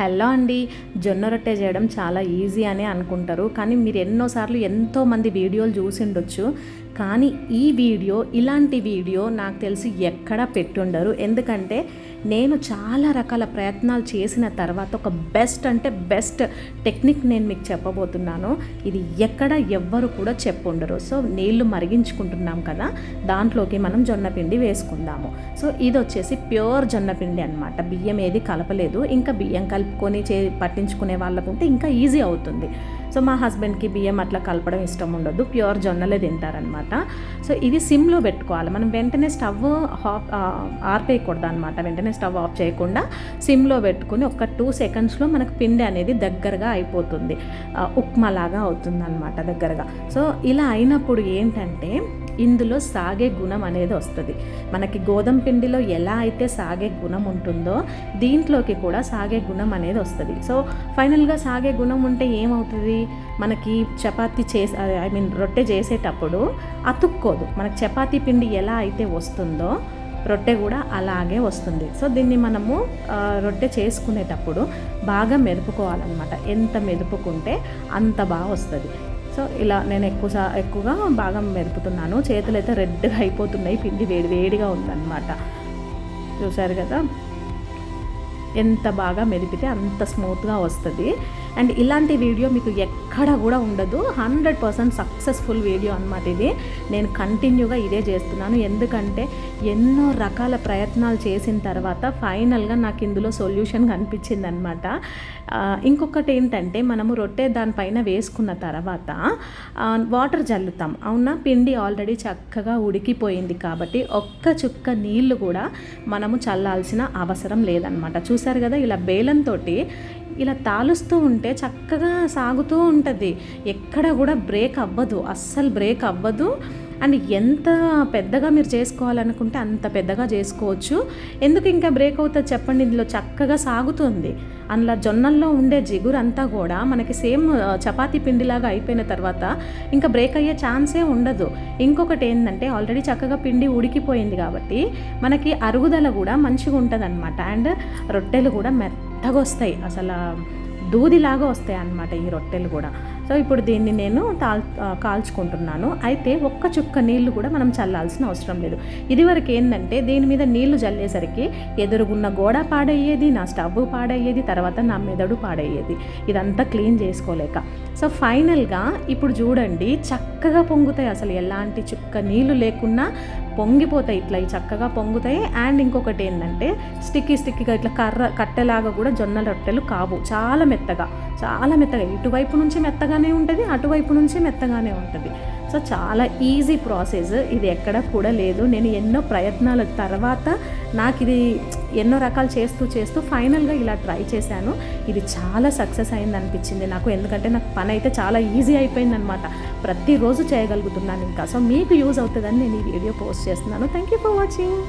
Hello అండి. జొన్న రొట్టె చేయడం చాలా ఈజీ అని అనుకుంటారు. కానీ మీరు ఎన్నోసార్లు ఎంతోమంది వీడియోలు చూసి ఉండొచ్చు. కానీ ఈ వీడియో ఇలాంటి వీడియో నాకు తెలిసి ఎక్కడా పెట్టుండరు. ఎందుకంటే నేను చాలా రకాల ప్రయత్నాలు చేసిన తర్వాత ఒక బెస్ట్ అంటే బెస్ట్ టెక్నిక్ నేను మీకు చెప్పబోతున్నాను. ఇది ఎక్కడ ఎవ్వరు కూడా చెప్పుండరు. సో నీళ్ళు మరిగించుకుంటున్నాం కదా దాంట్లోకి మనం జొన్నపిండి వేసుకుందాము. సో ఇది వచ్చేసి ప్యూర్ జొన్నపిండి అనమాట బియ్యం ఏది కలపలేదు. ఇంకా బియ్యం కలిపి కలుపుకొని చే పట్టించుకునే వాళ్ళకు ఉంటే ఇంకా ఈజీ అవుతుంది. సో మా హస్బెండ్కి బియ్యం అట్లా కలపడం ఇష్టం ఉండదు. ప్యూర్ జొన్నలే తింటారనమాట సో ఇది సిమ్లో పెట్టుకోవాలి. మనం వెంటనే స్టవ్ ఆఫ్ ఆర్పేయకూడదు అనమాట వెంటనే స్టవ్ ఆఫ్ చేయకుండా సిమ్లో పెట్టుకుని ఒక టూ సెకండ్స్లో మనకు పిండి అనేది దగ్గరగా అయిపోతుంది. ఉప్మా లాగా అవుతుంది అనమాట దగ్గరగా. సో ఇలా అయినప్పుడు ఏంటంటే ఇందులో సాగే గుణం అనేది వస్తుంది. మనకి గోధుమ పిండిలో ఎలా అయితే సాగే గుణం ఉంటుందో దీంట్లోకి కూడా సాగే గుణం అనేది వస్తుంది. సో ఫైనల్గా సాగే గుణం ఉంటే ఏమవుతుంది? మనకి చపాతీ చేసే ఐ మీన్ రొట్టె చేసేటప్పుడు అతుక్కోదు. మనకి చపాతీ పిండి ఎలా అయితే వస్తుందో రొట్టె కూడా అలాగే వస్తుంది. సో దీన్ని మనము రొట్టె చేసుకునేటప్పుడు బాగా మెదుపుకోవాలన్నమాట. ఎంత మెదుపుకుంటే అంత బాగా వస్తుంది. సో ఇలా నేను ఎక్కువ సా- ఎక్కువగా బాగా మెదుపుతున్నాను చేతులు అయితే రెడ్గా అయిపోతున్నాయి. పిండి వేడి వేడిగా ఉందన్నమాట. చూసారు కదా? ఎంత బాగా మెదిపితే అంత స్మూత్గా వస్తుంది. అండ్ ఇలాంటి వీడియో మీకు ఎక్కడ కూడా ఉండదు. హండ్రెడ్ పర్సెంట్ సక్సెస్ఫుల్ వీడియో అనమాట ఇది. నేను కంటిన్యూగా ఇదే చేస్తున్నాను. ఎందుకంటే ఎన్నో రకాల ప్రయత్నాలు చేసిన తర్వాత ఫైనల్గా నాకు ఇందులో సొల్యూషన్ కనిపించింది అనమాట ఇంకొకటి ఏంటంటే మనము రొట్టె దానిపైన వేసుకున్న తర్వాత వాటర్ జల్లుతాం. అవునా? పిండి ఆల్రెడీ చక్కగా ఉడికిపోయింది కాబట్టి ఒక్క చుక్క నీళ్ళు కూడా మనము చల్లాల్సిన అవసరం లేదనమాట చూసారు కదా? ఇలా బేలంతో ఇలా తాలుస్తూ ఉంటే చక్కగా సాగుతూ ఉంటుంది. ఎక్కడ కూడా బ్రేక్ అవ్వదు. అస్సలు బ్రేక్ అవ్వదు. అండ్ ఎంత పెద్దగా మీరు చేసుకోవాలనుకుంటే అంత పెద్దగా చేసుకోవచ్చు. ఎందుకు ఇంకా బ్రేక్ అవుతుంది చెప్పండి? ఇందులో చక్కగా సాగుతుంది. అందులో జొన్నల్లో ఉండే జిగురు అంతా కూడా మనకి సేమ్ చపాతీ పిండిలాగా అయిపోయిన తర్వాత ఇంకా బ్రేక్ అయ్యే ఛాన్సే ఉండదు. ఇంకొకటి ఏంటంటే ఆల్రెడీ చక్కగా పిండి ఉడికిపోయింది కాబట్టి మనకి అరుగుదల కూడా మంచిగా ఉంటుంది అనమాట అండ్ రొట్టెలు కూడా మెత్త మెత్తగా వస్తాయి అసలు దూదిలాగా వస్తాయి అన్నమాట ఈ రొట్టెలు కూడా. సో ఇప్పుడు దీన్ని నేను తాల్ కాల్చుకుంటున్నాను. అయితే ఒక్క చుక్క నీళ్ళు కూడా మనం చల్లాల్సిన అవసరం లేదు. ఇదివరకు ఏంటంటే దీని మీద నీళ్ళు చల్లేసరికి ఎదురుగున్న గోడ పాడయ్యేది నా స్టవ్ పాడయ్యేది తర్వాత నా మెదడు పాడయ్యేది. ఇదంతా క్లీన్ చేసుకోలేక. సో ఫైనల్గా ఇప్పుడు చూడండి చక్కగా పొంగుతాయి అసలు ఎలాంటి చుక్క నీళ్ళు లేకున్నా పొంగిపోతాయి ఇట్లా చక్కగా పొంగుతాయి. అండ్ ఇంకొకటి ఏంటంటే స్టిక్కీ స్టిక్కీగా ఇట్లా కర్ర కట్టెలాగా కూడా జొన్న రొట్టెలు కావు. చాలా మెత్తగా చాలా మెత్తగా. ఇటువైపు నుంచి మెత్తగానే ఉంటుంది అటువైపు నుంచి మెత్తగానే ఉంటుంది. సో చాలా ఈజీ ప్రాసెస్. ఇది ఎక్కడ కూడా లేదు. నేను ఎన్నో ప్రయత్నాల తర్వాత నాకు ఇది ఎన్నో రకాలు చేస్తూ చేస్తూ ఫైనల్గా ఇలా ట్రై చేశాను. ఇది చాలా సక్సెస్ అయింది అనిపించింది నాకు. ఎందుకంటే నాకు పని అయితే చాలా ఈజీ అయిపోయింది అనమాట ప్రతిరోజు చేయగలుగుతున్నాను ఇంకా. సో మీకు యూజ్ అవుతుందని నేను ఈ వీడియో పోస్ట్ చేస్తున్నాను. Thank you for watching